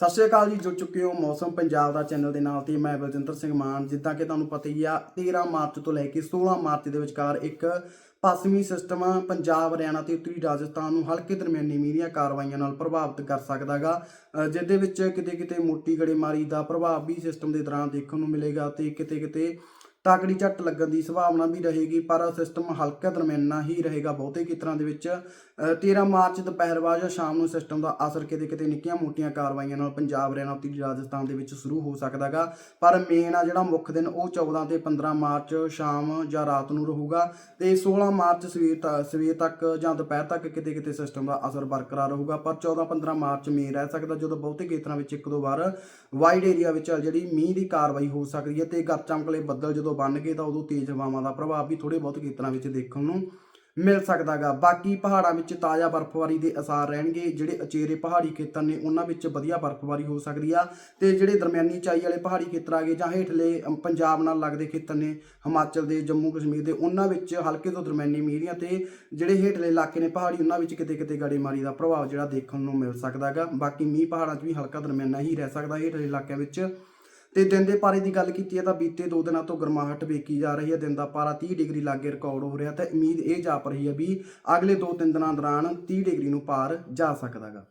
ਸਤਿ ਸ਼੍ਰੀ ਅਕਾਲ ਜੀ, ਜੁੜ ਚੁੱਕੇ ਹੋ ਮੌਸਮ ਪੰਜਾਬ ਦਾ ਚੈਨਲ ਦੇ ਨਾਲ ਤੇ ਮੈਂ ਬਲਜਿੰਦਰ ਸਿੰਘ ਮਾਨ, ਜਿੱਦਾਂ ਕਿ ਤੁਹਾਨੂੰ ਪਤਾ ਹੀ ਆ 13 ਮਾਰਚ ਤੋਂ ਲੈ ਕੇ 16 ਮਾਰਚ ਦੇ ਵਿਚਕਾਰ ਇੱਕ ਪੱਛਮੀ ਸਿਸਟਮ ਪੰਜਾਬ, ਹਰਿਆਣਾ ਤੇ ਉੱਤਰੀ ਰਾਜਸਥਾਨ ਨੂੰ ਹਲਕੇ ਦਰਮਿਆਨੀ ਮੀਂਹ ਦੀਆਂ ਕਾਰਵਾਈਆਂ ਨਾਲ ਪ੍ਰਭਾਵਿਤ ਕਰ ਸਕਦਾਗਾ। ਜਿਹਦੇ ਵਿੱਚ ਕਿਤੇ ਕਿਤੇ ਮੋਟੀ ਗੜੇਮਾਰੀ ਦਾ ਪ੍ਰਭਾਵ ਵੀ ਸਿਸਟਮ ਦੇ ਦੌਰਾਨ ਦੇਖਣ ਨੂੰ ਮਿਲੇਗਾ ਤੇ ਕਿਤੇ ਕਿਤੇ ਤਾਕੜੀ ਝੱਟ ਲੱਗਣ ਦੀ ਸੰਭਾਵਨਾ ਵੀ ਰਹੇਗੀ ਪਰ ਸਿਸਟਮ ਹਲਕਾ ਦਰਮਿਆਨਾ ਹੀ ਰਹੇਗਾ। ਬਹੁਤੇ ਖੇਤਰਾਂ ਦੇ ਵਿੱਚ ਅ, 13 ਮਾਰਚ ਦੁਪਹਿਰ ਬਾਅਦ ਜਾਂ ਸ਼ਾਮ ਨੂੰ ਸਿਸਟਮ ਦਾ ਅਸਰ ਕਿਤੇ ਕਿਤੇ ਨਿੱਕੀਆਂ ਮੋਟੀਆਂ ਕਾਰਵਾਈਆਂ ਨਾਲ ਪੰਜਾਬ ਹਰਿਆਣਾ ਤੇ ਰਾਜਸਥਾਨ ਦੇ ਵਿੱਚ ਸ਼ੁਰੂ ਹੋ ਸਕਦਾਗਾ। ਪਰ ਮੇਨ ਆ ਜਿਹੜਾ ਮੁੱਖ ਦਿਨ ਉਹ 14 ਤੇ 15 ਮਾਰਚ ਸ਼ਾਮ ਜਾਂ ਰਾਤ ਨੂੰ ਰਹੂਗਾ ਤੇ 16 ਮਾਰਚ ਸਵੇਰ ਤੱਕ ਸਵੇਰ ਤੱਕ ਜਾਂ ਦੁਪਹਿਰ ਤੱਕ ਕਿਤੇ ਕਿਤੇ ਸਿਸਟਮ ਦਾ ਅਸਰ ਬਰਕਰਾਰ ਰਹੂਗਾ। ਪਰ 14 15 ਮਾਰਚ ਮੇਨ ਰਹਿ ਸਕਦਾ ਜਦੋਂ ਬਹੁਤੇ ਖੇਤਰਾਂ ਵਿੱਚ ਇੱਕ ਦੋ ਵਾਰ ਵਾਈਡ ਏਰੀਆ ਵਿੱਚ ਜਿਹੜੀ ਮੀਂਹ ਦੀ ਕਾਰਵਾਈ ਹੋ ਸਕਦੀ ਹੈ ਤੇ ਗੱਪ ਚਮਕਲੇ ਬੱਦਲ ਜਦੋਂ ਬਣ ਗਏ ਤਾਂ ਉਦੋਂ ਤੇਜ਼ ਹਵਾਵਾਂ ਦਾ ਪ੍ਰਭਾਵ ਵੀ ਥੋੜੇ ਬਹੁਤ ਖੇਤਰਾਂ ਵਿੱਚ ਦੇਖਣ ਨੂੰ ਮਿਲ ਸਕਦਾਗਾ। ਬਾਕੀ ਪਹਾੜਾਂ ਵਿੱਚ ਤਾਜ਼ਾ ਬਰਫ਼ਬਾਰੀ ਦੇ ਅਸਾਰ ਰਹਿਣਗੇ। ਜਿਹੜੇ ਅਚੇਰੇ ਪਹਾੜੀ ਖੇਤਰ ਨੇ, ਉਹਨਾਂ ਵਿੱਚ ਵਧੀਆ ਬਰਫ਼ਬਾਰੀ ਹੋ ਸਕਦੀ ਆ। ਤੇ ਜਿਹੜੇ ਦਰਮਿਆਨੀ ਚਾਈ ਵਾਲੇ ਪਹਾੜੀ ਖੇਤਰ ਆ ਜਾਂ ਹੇਠਲੇ ਪੰਜਾਬ ਨਾਲ ਲੱਗਦੇ ਖੇਤਰ ਨੇ, ਹਿਮਾਚਲ ਦੇ, ਜੰਮੂ ਕਸ਼ਮੀਰ ਦੇ, ਉਹਨਾਂ ਵਿੱਚ ਹਲਕੇ ਤੋਂ ਦਰਮਿਆਨੀ ਮੀਂਹ ਤੇ ਜਿਹੜੇ ਹੇਠਲੇ ਇਲਾਕੇ ਨੇ ਪਹਾੜੀ, ਉਹਨਾਂ ਵਿੱਚ ਕਿਤੇ ਕਿਤੇ ਗੜੇਮਾਰੀ ਦਾ ਪ੍ਰਭਾਵ ਜਿਹੜਾ ਦੇਖਣ ਨੂੰ ਮਿਲ ਸਕਦਾਗਾ। ਬਾਕੀ ਮੀਂਹ ਪਹਾੜਾਂ 'ਚ ਵੀ ਹਲਕਾ ਦਰਮਿਆਨਾ ਹੀ ਰਹਿ ਸਕਦਾ, ਹੇਠਲੇ ਇਲਾਕਿਆਂ ਵਿੱਚ। ਤੇ ਦਿਨ ਦੇ ਪਾਰੇ ਦੀ ਗੱਲ ਕੀਤੀ ਹੈ ਤਾਂ ਬੀਤੇ ਦੋ ਦਿਨਾਂ ਤੋਂ ਗਰਮਾਹਟ ਵੇਖੀ ਜਾ ਰਹੀ ਹੈ। ਦਿਨ ਦਾ ਪਾਰਾ 30 ਡਿਗਰੀ ਲਾਗੇ ਰਿਕਾਰਡ ਹੋ ਰਿਹਾ ਤੇ ਉਮੀਦ ਇਹ ਜਾਪ ਰਹੀ ਹੈ ਵੀ ਅਗਲੇ 2-3 ਦਿਨਾਂ ਦੌਰਾਨ 30 ਡਿਗਰੀ ਨੂੰ ਪਾਰ ਜਾ ਸਕਦਾਗਾ।